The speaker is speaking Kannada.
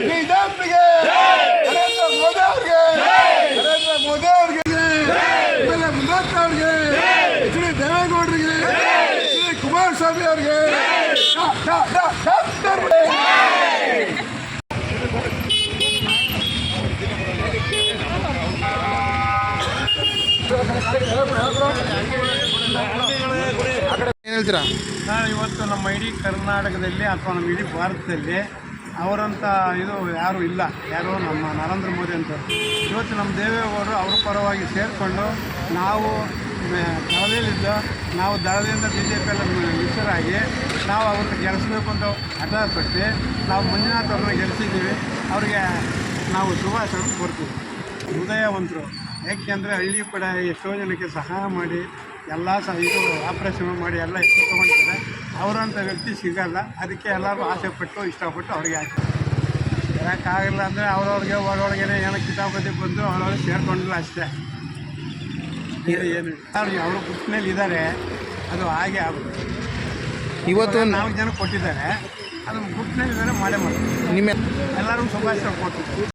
ಬಿಜೆಪಿಗೆ ನರೇಂದ್ರ ಮೋದಿ ಅವ್ರಿಗೆ ನರೇಂದ್ರ ಮೋದಿ ಅವ್ರಿಗೆ ಆಮೇಲೆ ಮುನ್ನತ್ತ ಅವ್ರಿಗೆ ಎಚ್ ಡಿ ದೇವೇಗೌಡರಿಗೆ ಎಚ್ ಡಿ ಕುಮಾರಸ್ವಾಮಿ ಅವ್ರಿಗೆ ಡಾ- ಡಾ- ಡಾ- ಡಾಕ್ಟರ್ ಏನು ಹೇಳ್ತೀರಾ? ನಾನು ಇವತ್ತು ನಮ್ಮ ಇಡೀ ಕರ್ನಾಟಕದಲ್ಲಿ ಅಥವಾ ನಮ್ಮ ಇಡೀ ಭಾರತದಲ್ಲಿ ಅವರಂಥ ಇದು ಯಾರೂ ಇಲ್ಲ. ಯಾರು ನಮ್ಮ ನರೇಂದ್ರ ಮೋದಿ ಅಂತ ಇವತ್ತು ನಮ್ಮ ದೇವೇಗೌಡರು ಅವ್ರ ಪರವಾಗಿ ಸೇರಿಕೊಂಡು ನಾವು ದಳದಲ್ಲಿದ್ದು, ನಾವು ದಳದಿಂದ ಬಿ ಜೆ ಪಿಯಲ್ಲಿ ಮಿಶ್ರಾಗಿ ನಾವು ಅವ್ರನ್ನ ಗೆಲ್ಲಿಸ್ಬೇಕು ಅಂತ ಹಠ ಪಟ್ಟು ನಾವು ಮಂಜುನಾಥ್ ಅವ್ರನ್ನ ಗೆಲ್ಲಿಸಿದ್ದೀವಿ ಅವ್ರಿಗೆ ನಾವು ಶುಭಾಶಯ ಕೊಡ್ತೀವಿ ಹೃದಯವಂತರು. ಯಾಕೆಂದರೆ ಹಳ್ಳಿ ಕೂಡ ಎಷ್ಟೋ ಜನಕ್ಕೆ ಸಹಾಯ ಮಾಡಿ ಎಲ್ಲ ಸಹ ಇದು ಆಪ್ರೇಷನ್ ಮಾಡಿ ಎಲ್ಲ ಎಷ್ಟು ತೊಗೊಂಡಿದ್ದಾರೆ. ಅವರಂಥ ವ್ಯಕ್ತಿ ಸಿಗಲ್ಲ. ಅದಕ್ಕೆ ಎಲ್ಲರೂ ಆಸೆಪಟ್ಟು ಇಷ್ಟಪಟ್ಟು ಅವ್ರಿಗೆ ಹಾಕ್ತಾರೆ ಇರೋಕ್ಕಾಗಲ್ಲ ಅಂದರೆ ಅವ್ರವ್ರಿಗೆ ಒಳಗಡೆ ಏನೋ ಕಿತಾಪತಿ ಬಂದು ಅವ್ರವ್ರಿಗೆ ಸೇರ್ಕೊಂಡಿಲ್ಲ ಅಷ್ಟೇ. ಏನು ಅವರು ಗುಟ್ಟಿನಲ್ಲಿ ಇದ್ದಾರೆ. ಅದು ಹಾಗೆ ಆಗುತ್ತೆ. ಇವತ್ತು ನಾಲ್ಕು ಜನ ಕೊಟ್ಟಿದ್ದಾರೆ. ಅದು ಗುಟ್ಟಿನಲ್ಲಿ ಇದ್ದಾರೆ ಮಾಡೇ ಮಾಡ್ತಾರೆ. ನಿಮ್ಮ ಎಲ್ಲರಿಗೂ ಶುಭಾಶಯ ಕೊಡ್ತೀವಿ